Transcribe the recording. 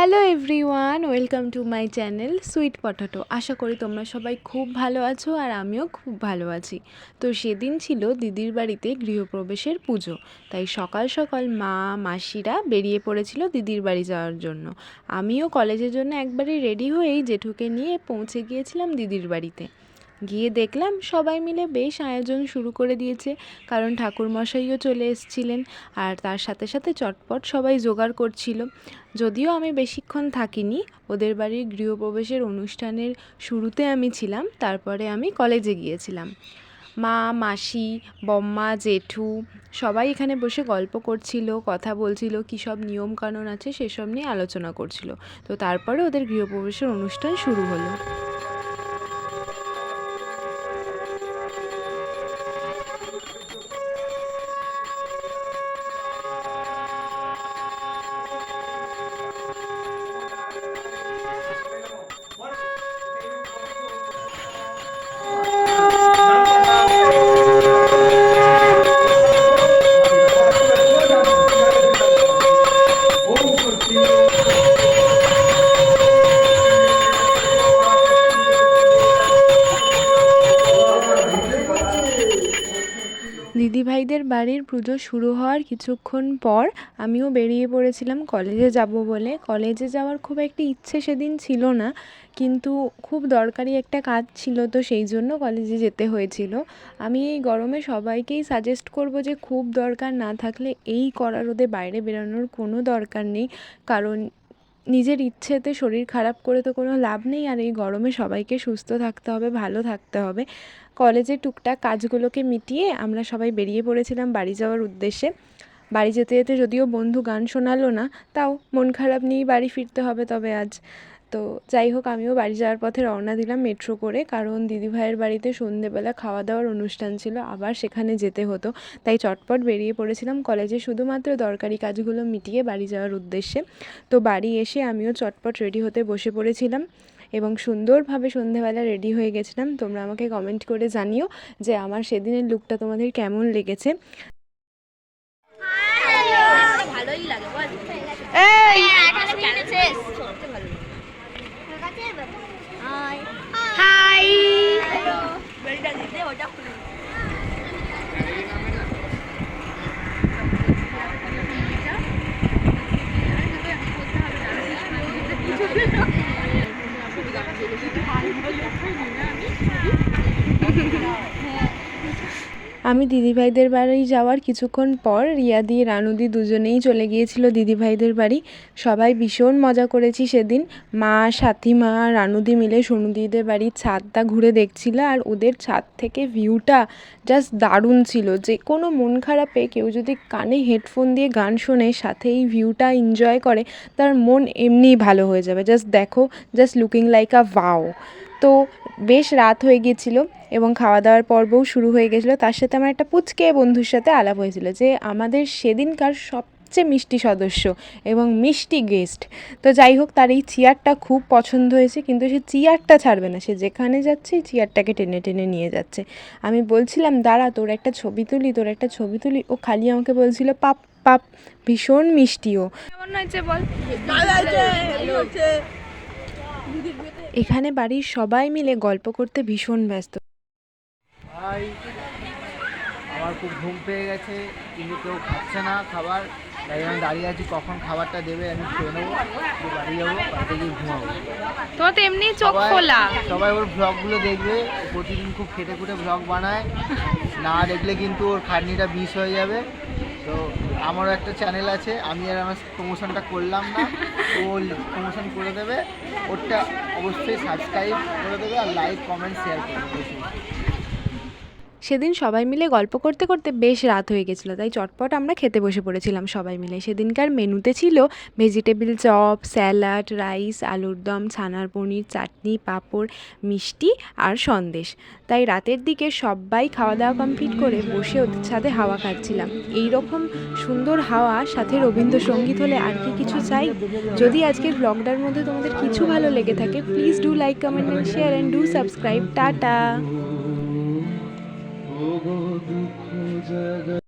Hello everyone, welcome to my channel sweet potato. আশা করি তোমরা সবাই খুব ভালো আছো আর আমিও খুব ভালো আছি। তো সেদিন ছিল দিদির বাড়িতে গৃহপ্রবেশের পুজো, তাই সকাল সকাল মা, মাসিরা বেরিয়ে পড়েছিল দিদির বাড়ি যাওয়ার জন্য। আমিও কলেজের জন্য একবারে রেডি হয়েই জেঠুকে নিয়ে পৌঁছে গিয়েছিলাম দিদির বাড়িতে। গিয়ে দেখলাম সবাই মিলে বেশ আয়োজন শুরু করে দিয়েছে। কারণ ঠাকুরমশাইও চলে এসেছিলেন আর তার সাথে সাথে চটপট সবাই জোগাড় করছিল। যদিও আমি বেশিক্ষণ থাকিনি, ওদের বাড়ির গৃহপ্রবেশের অনুষ্ঠানের শুরুতে আমি ছিলাম, তারপরে আমি কলেজে গিয়েছিলাম। মা, মাসি, বম্মা, জেঠু সবাই এখানে বসে গল্প করছিল, কথা বলছিল, কী সব নিয়মকানুন আছে সেসব নিয়ে আলোচনা করছিল। তো তারপরে ওদের গৃহপ্রবেশের অনুষ্ঠান শুরু হলো। দিদিভাইদের বাড়ির পুজো শুরু হওয়ার কিছুক্ষণ পর আমিও বেরিয়ে পড়েছিলাম কলেজে যাব বলে। কলেজে যাওয়ার খুব একটা ইচ্ছে সেদিন ছিল না, কিন্তু খুব দরকারি একটা কাজ ছিল তো সেই জন্য কলেজে যেতে হয়েছিল। আমি এই গরমে সবাইকেই সাজেস্ট করব যে খুব দরকার না থাকলে এই কড়া রোদে বাইরে বেরোনোর কোনো দরকার নেই। কারণ নিজের ইচ্ছেতে শরীর খারাপ করে তো কোনো লাভ নেই, আর এই গরমে সবাইকে সুস্থ থাকতে হবে, ভালো থাকতে হবে। কলেজে টুকটাক কাজগুলোকে মিটিয়ে আমরা সবাই বেরিয়ে পড়েছিলাম বাড়ি যাওয়ার উদ্দেশ্যে। বাড়ি যেতে যেতে যদিও বন্ধু গান শোনালো না, তাও মন খারাপ নিয়েই বাড়ি ফিরতে হবে, তবে আজ তো যাই হোক, আমিও বাড়ি যাওয়ার পথে রওনা দিলাম মেট্রো করে। কারণ দিদিভাইয়ের বাড়িতে সন্ধেবেলা খাওয়া দাওয়ার অনুষ্ঠান ছিল, আবার সেখানে যেতে হতো। তাই চটপট বেরিয়ে পড়েছিলাম কলেজে শুধুমাত্র দরকারি কাজগুলো মিটিয়ে বাড়ি যাওয়ার উদ্দেশ্যে। তো বাড়ি এসে আমিও চটপট রেডি হতে বসে পড়েছিলাম এবং সুন্দরভাবে সন্ধেবেলা রেডি হয়ে গেছিলাম। তোমরা আমাকে কমেন্ট করে জানিও যে আমার সেদিনের লুকটা তোমাদের কেমন লেগেছে। ওটা খুলে আমি দিদিভাইদের বাড়ি যাওয়ার কিছুক্ষণ পর রিয়াদি, রানুদি দুজনেই চলে গিয়েছিল দিদিভাইদের বাড়ি। সবাই ভীষণ মজা করেছি সেদিন। মা সাথী মা রানুদি মিলে সোনুদিদের বাড়ির ছাদটা ঘুরে দেখছিল আর ওদের ছাদ থেকে ভিউটা জাস্ট দারুণ ছিল। যে কোনো মন খারাপে কেউ যদি কানে হেডফোন দিয়ে গান শোনে, সাথে এই ভিউটা এনজয় করে, তার মন এমনিই ভালো হয়ে যাবে। জাস্ট দেখো just looking like a wow তো বেশ রাত হয়ে গিয়েছিল এবং খাওয়া দাওয়ার পর্বও শুরু হয়ে গেছিল তার সাথে আমার একটা পুচকে বন্ধুর সাথে আলাপ হয়েছিল যে আমাদের সেদিনকার সব সবচেয়ে মিষ্টি সদস্য এবং মিষ্টি গেস্ট। তো যাই হোক, তার এই চেয়ারটা খুব পছন্দ হয়েছে, কিন্তু সে চেয়ারটা ছাড়বে না। সে যেখানে যাচ্ছে চেয়ারটাকে টেনে টেনে নিয়ে যাচ্ছে। আমি বলছিলাম, দাঁড়া, তোর একটা ছবি তুলি, তোর একটা ছবি তুলি। ও খালি আমাকে বলছিল, পাপ পাপ, ভীষণ মিষ্টি ও। কেমন হয়েছে বল? এখানে বাড়ির সবাই মিলে গল্প করতে ভীষণ ব্যস্ত। ভাই আমার খুব ঘুম পেয়ে গেছে কিন্তু কেউ খাচ্ছে না খাবার তাই আমি দাঁড়িয়ে আছি কখন খাবারটা দেবে আমি খেয়ে নেব বাড়ি যাব বাড়িতে গিয়ে ঘুমাবো। তোমার তো এমনি চোখ সবাই- খোলা। সবাই ওর ব্লগগুলো দেখবে ও প্রতিদিন খুব খেটে খুঁটে ব্লগ বানায় না দেখলে কিন্তু ওর খাটনিটা বিষ হয়ে যাবে তো আমারও একটা চ্যানেল আছে, আমি আর আমার প্রমোশনটা করলাম না ও প্রমোশন করে দেবে, ওরটা অবশ্যই সাবস্ক্রাইব করে দেবে আর লাইক কমেন্ট শেয়ার করে দেবে। সেদিন সবাই মিলে গল্প করতে করতে বেশ রাত হয়ে গেছিল, তাই চটপট আমরা খেতে বসে পড়েছিলাম সবাই মিলে। সেদিনকার মেনুতে ছিল ভেজিটেবিল চপ, স্যালাড, রাইস, আলুর দম, ছানার পনির, চাটনি, পাঁপড়, মিষ্টি আর সন্দেশ। তাই রাতের দিকে সবাই খাওয়া দাওয়া কমপ্লিট করে বসে ওদের সাথে হাওয়া খাচ্ছিলাম এই রকম সুন্দর হাওয়া সাথে রবীন্দ্রসঙ্গীত হলে আর কি কিছু চাই? যদি আজকের ব্লগটার মধ্যে তোমাদের কিছু ভালো লেগে থাকে please do like comment and share and do subscribe tata! গো দুঃখ জাগা